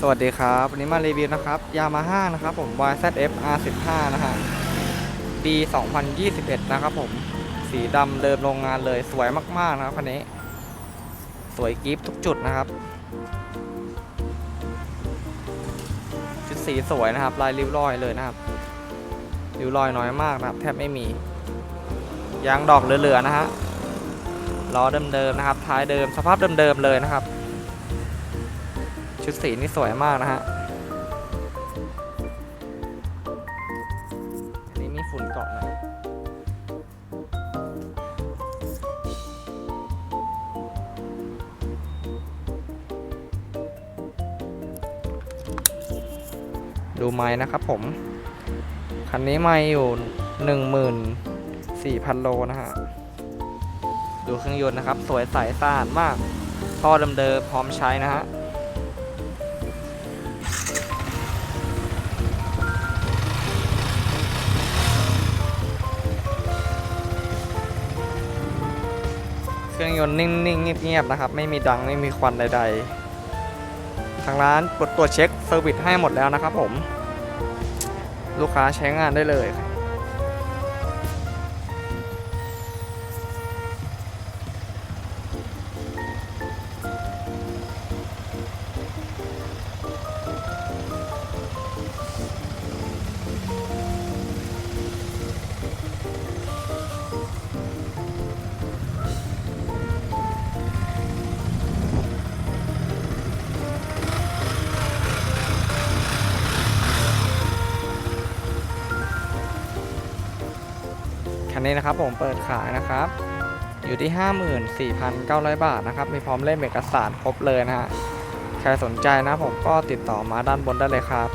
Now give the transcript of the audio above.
สวัสดีครับ วันนี้มารีวิวนะครับยามาฮ่านะครับผม YZF R15 นะฮะปี 2021 นะครับผม สีดำเดิมโรงงานเลยสวยมาก ๆ นะครับคันนี้ สวยกิฟทุกจุดนะครับชุดสีสวยนะครับ ลายริ้วรอยเลยนะครับริ้วรอยน้อยมากนะครับ แทบไม่มี ยางดอกเหลือ ๆ นะฮะล้อเดิมๆนะครับ ท้ายเดิมสภาพเดิมๆเลยนะครับ ชุดสีนี่สวยมากนะฮะอันนี้มีฝุ่นเกาะหนะดูไม้นะครับผม คันนี้ไม่อยู่14,000โลนะฮะ ดูเครื่องยนต์นะครับ สวยใสสะอาดมากท่อเดิมๆพร้อมใช้นะฮะ เครื่องยนต์นิ่งๆเงียบๆนะครับ ไม่มีดังไม่มีควันใดๆ ทางร้านกดตรวจเช็คเซอร์วิสให้หมดแล้วนะครับผม ลูกค้าใช้งานได้เลย คันนี้นะครับผมเปิดขายนะครับ อยู่ที่ 54,900 บาทนะครับ มีพร้อมเล่มเอกสารครบเลยนะฮะ ใครสนใจนะผมก็ติดต่อมาด้านบนได้เลยครับ